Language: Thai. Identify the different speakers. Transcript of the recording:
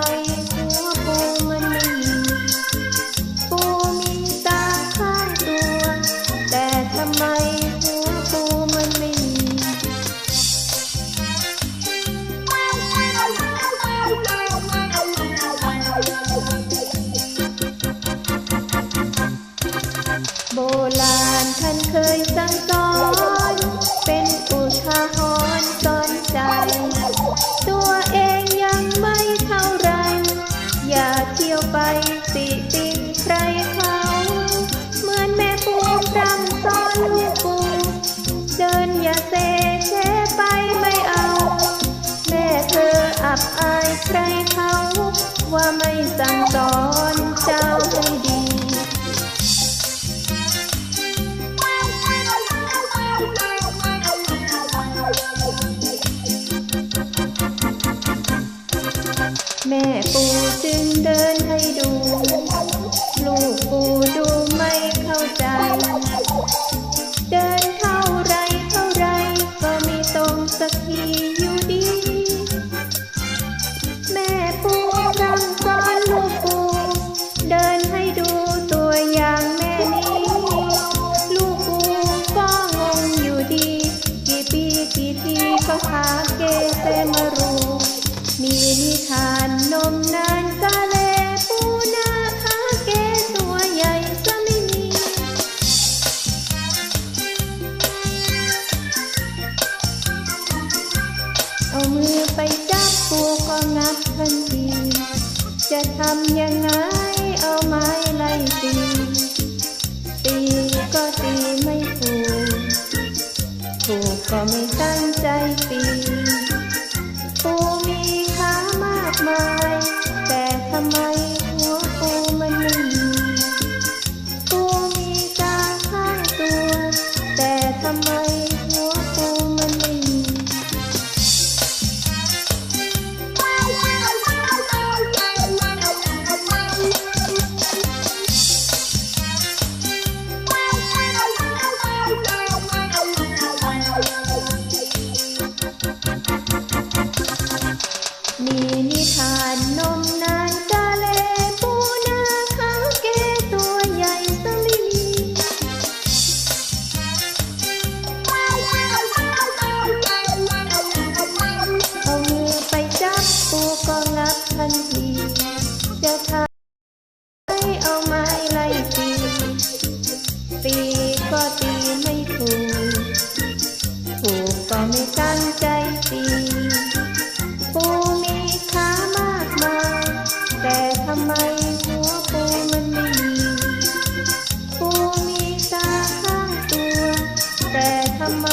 Speaker 1: my ว่าไม่สั่งสอนเจ้าให้ดี แม่ปูจึงเดินให้ดู ลูกปูดู กี่ปีกี่ทีก็ขาเกเซมารูมีนิทานนมนานกาเลปูนาขาเกตัวใหญ่จะไม่มี เอามือไปจับปูก็งับทันที จะทำยังไงเอาไม้ไล่ตี ถูกก็ ตั้งใจตีปูมีขามากมายแต่ทำไมหัวปูมันไม่มีปูมีตาข้างตัว แต่ทำไม